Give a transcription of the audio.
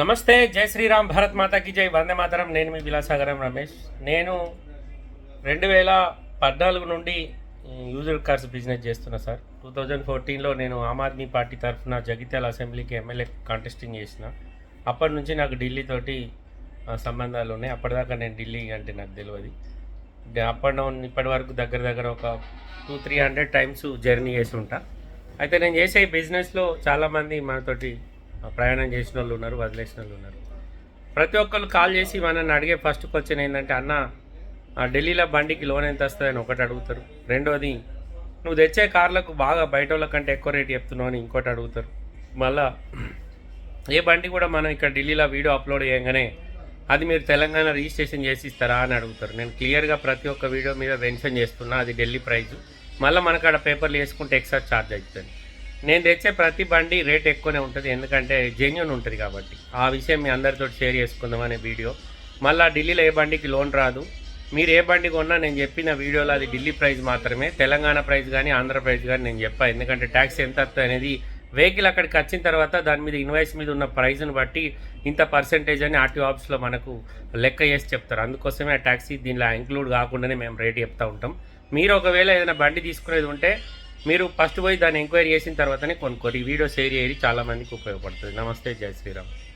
నమస్తే జై శ్రీరామ్ భారత్ మాతాకి జై. వందే మాతరం. నేను మీ విలాసాగరం రమేష్. నేను రెండు వేల పద్నాలుగు నుండి యూజర్ కార్స్ బిజినెస్ చేస్తున్నా సార్. టూ థౌజండ్ ఫోర్టీన్లో నేను ఆమ్ ఆద్మీ పార్టీ తరఫున జగిత్యాల అసెంబ్లీకి ఎమ్మెల్యే కాంటెస్టింగ్ చేసిన. అప్పటి నుంచి నాకు ఢిల్లీతోటి సంబంధాలు ఉన్నాయి. అప్పటిదాకా నేను ఢిల్లీ అంటే నాకు తెలియదు అప్ అండ్ డౌన్ ఇప్పటి వరకు దగ్గర దగ్గర ఒక two three hundred times journey చేసి ఉంటా. అయితే నేను చేసే ఈ బిజినెస్లో చాలామంది మనతోటి ప్రయాణం చేసిన వాళ్ళు ఉన్నారు వదిలేసిన వాళ్ళు ఉన్నారు. ప్రతి ఒక్కరు కాల్ చేసి మనల్ని అడిగే ఫస్ట్ క్వశ్చన్ ఏంటంటే అన్న ఆ ఢిల్లీలో బండికి లోన్ ఎంత వస్తుందని ఒకటి అడుగుతారు. రెండోది నువ్వు తెచ్చే కార్లకు బాగా బయట వాళ్ళ కంటే ఎక్కువ రేట్ చెప్తున్నావు అని ఇంకోటి అడుగుతారు. మళ్ళా ఏ బండి కూడా మనం ఇక్కడ ఢిల్లీలో వీడియో అప్లోడ్ చేయగానే అది మీరు తెలంగాణ రిజిస్ట్రేషన్ చేసి ఇస్తారా అని అడుగుతారు. నేను క్లియర్గా ప్రతి ఒక్క వీడియో మీద మెన్షన్ చేస్తున్నా అది ఢిల్లీ ప్రైస్ మళ్ళీ మనకు ఆడ పేపర్లు వేసుకుంటే ఎక్స్ట్రా ఛార్జ్ అవుతుంది. నేను తెచ్చే ప్రతి బండి రేట్ ఎక్కువనే ఉంటుంది ఎందుకంటే జెన్యున్ ఉంటుంది కాబట్టి. ఆ విషయం మీ అందరితో షేర్ చేసుకుందాం అనే వీడియో మళ్ళీ ఢిల్లీలో ఏ బండికి లోన్ రాదు. మీరు ఏ బండి కొన్నా నేను చెప్పిన వీడియోలో అది ఢిల్లీ ప్రైస్ మాత్రమే తెలంగాణ ప్రైస్ కానీ ఆంధ్ర ప్రైస్ కానీ నేను చెప్పాను ఎందుకంటే ట్యాక్స్ ఎంత వస్తుంది అనేది వెహికల్ అక్కడికి వచ్చిన తర్వాత దాని మీద ఇన్వాయిస్ మీద ఉన్న ప్రైస్ని బట్టి ఇంత పర్సెంటేజ్ అని ఆర్టీఓ ఆఫీస్లో మనకు లెక్క చేసి చెప్తారు. అందుకోసమే ఆ ట్యాక్సీ దీనిలో ఇంక్లూడ్ కాకుండానే మేము రేట్ చెప్తూ ఉంటాం. మీరు ఒకవేళ ఏదైనా బండి తీసుకునేది ఉంటే మీరు ఫస్ట్ పోయి దాన్ని ఎంక్వైరీ చేసిన తర్వాతనే కొనుక్కోరు. ఈ వీడియో షేర్ చేయడం చాలా మందికి ఉపయోగపడుతుంది. నమస్తే జై శ్రీరామ్.